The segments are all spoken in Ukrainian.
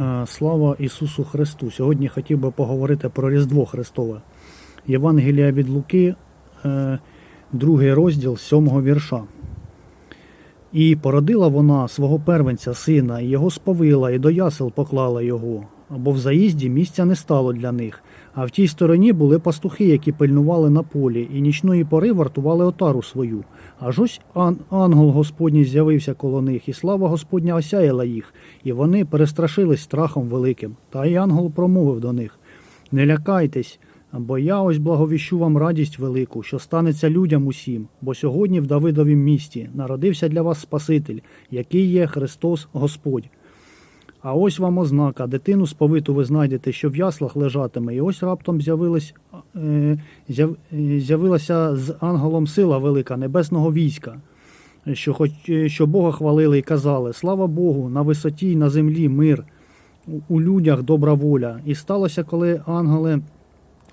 Е, Слава Ісусу Христу! Сьогодні хотів би поговорити про Різдво Христове. Євангелія від Луки, е, другий розділ сьомого вірша. І породила вона свого первенця сина, і його сповила, і до ясел поклала його, бо в заїзді місця не стало для них. А в тій стороні були пастухи, які пильнували на полі, і нічної пори вартували отару свою. Аж ось ан- ангел Господній з'явився коло них, і слава Господня осяяла їх, і вони перестрашились страхом великим. Та й ангел промовив до них: Не лякайтесь, бо я ось благовіщу вам радість велику, що станеться людям усім, бо сьогодні в Давидовім місті народився для вас Спаситель, який є Христос Господь. А ось вам ознака, дитину сповиту ви знайдете, що в яслах лежатиме, і ось раптом з'явилась, е, е, з'явилася з ангелом сила велика небесного війська, що, хоч, е, що Бога хвалили і казали: Слава Богу, на висоті й на землі мир, у- людях добра воля. І сталося, коли ангели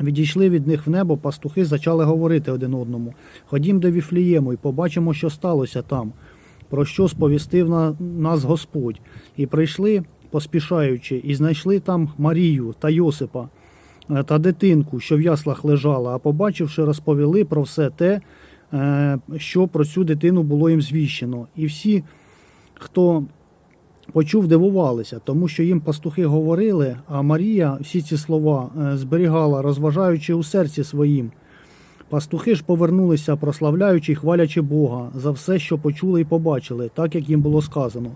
відійшли від них в небо, пастухи почали говорити один одному: Ходім до Віфлієму і побачимо, що сталося там, про що сповістив на, нас Господь. І прийшли, поспішаючи, і знайшли там Марію та Йосипа е, та дитинку, що в яслах лежала, а побачивши, розповіли про все те, е, що про цю дитину було їм звіщено. І всі, хто почув, дивувалися, тому що їм пастухи говорили, а Марія всі ці слова е, зберігала, розважаючи у серці своїм. Пастухи ж повернулися, прославляючи і хвалячи Бога за все, що почули і побачили, так як їм було сказано.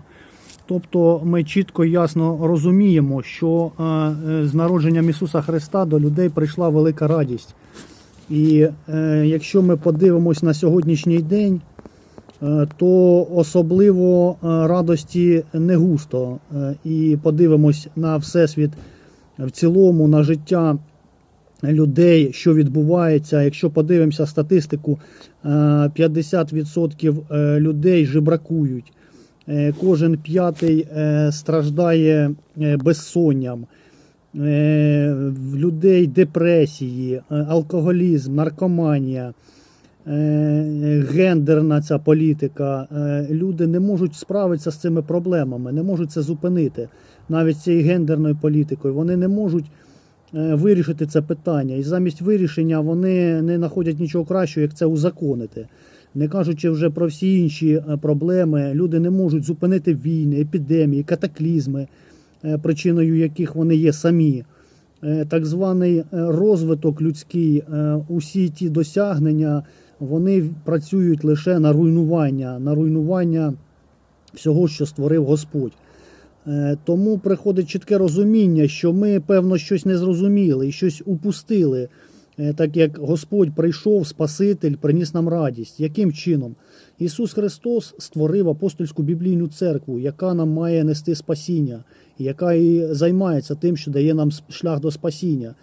Тобто ми чітко і ясно розуміємо, що е, е, з народженням Ісуса Христа до людей прийшла велика радість. І е, якщо ми подивимось на сьогоднішній день, то особливо радості не густо. І подивимось на Всесвіт в цілому, на життя людей, що відбувається. Якщо подивимося статистику, е, 50% е, людей жебракують. Е, Кожен п'ятий е, страждає е, безсонням. В людей депресії, алкоголізм, наркоманія, гендерна ця політика. Люди не можуть справитися з цими проблемами, не можуть це зупинити навіть цією гендерною політикою. Вони не можуть вирішити це питання. І замість вирішення вони не знаходять нічого кращого, як це узаконити. Не кажучи вже про всі інші е, проблеми, люди не можуть зупинити війни, епідемії, катаклізми, е, причиною яких вони є самі. Е, Так званий розвиток людський, усі ті досягнення, вони працюють лише на руйнування, на руйнування всього, що створив Господь. Тому приходить чітке розуміння, що ми, певно, щось не зрозуміли і щось упустили, так як Господь прийшов, Спаситель, приніс нам радість. Яким чином? Ісус Христос створив апостольську біблійну церкву, яка нам має нести спасіння, яка і займається тим, що дає нам шлях до спасіння.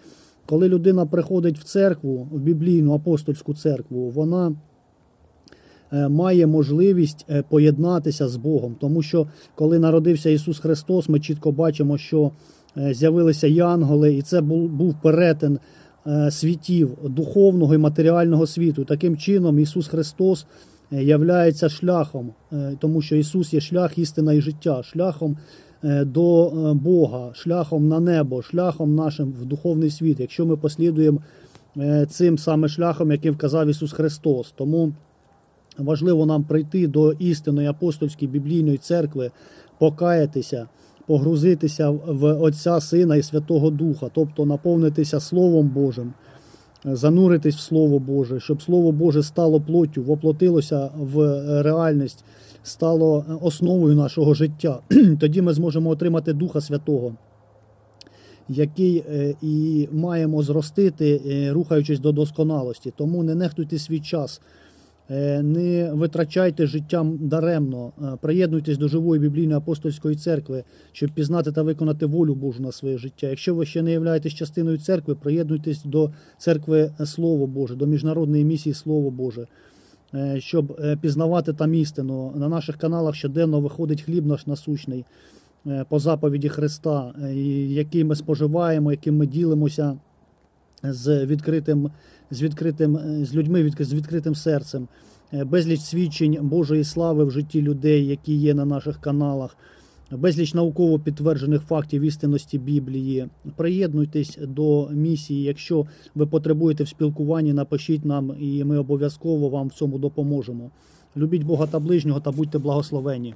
Коли людина приходить в церкву, в біблійну апостольську церкву, вона е, має можливість е, поєднатися з Богом. Тому що коли народився Ісус Христос, ми чітко бачимо, що е, з'явилися янголи, і це був, перетин е, світів духовного і матеріального світу. Таким чином, Ісус Христос е, являється шляхом, е, тому що Ісус є шлях, істина і життя, шляхом е, до е, Бога, шляхом на небо, шляхом нашим в духовний світ, якщо ми послідуємо е, цим саме шляхом, яким вказав Ісус Христос. Тому важливо нам прийти до істинної апостольської біблійної церкви, покаятися, погрузитися в Отця, Сина і Святого Духа, тобто наповнитися Словом Божим, зануритись в Слово Боже, щоб Слово Боже стало плоттю, воплотилося в реальність, стало основою нашого життя. Тоді ми зможемо отримати Духа Святого. Який е, і маємо зростити, е, рухаючись до досконалості. Тому не нехтуйте свій час, Е, Не витрачайте життям даремно, Е, приєднуйтесь до живої біблійної апостольської церкви, щоб пізнати та виконати волю Божу на своє життя. Якщо ви ще не являєтесь частиною церкви, приєднуйтесь до церкви Слово Боже, до міжнародної місії Слово Боже, е, щоб е, пізнавати там істину. На наших каналах щоденно виходить хліб наш насущний е, по заповіді Христа, е, який ми споживаємо, яким ми ділимося з відкритим, з відкритим, е, з людьми з відкритим серцем, Е, безліч свідчень Божої слави в житті людей, які є на наших каналах. безліч науково підтверджених фактів істинності Біблії. Приєднуйтесь до місії. Якщо ви потребуєте в спілкуванні, напишіть нам, і ми обов'язково вам в цьому допоможемо. Любіть Бога та ближнього та будьте благословені.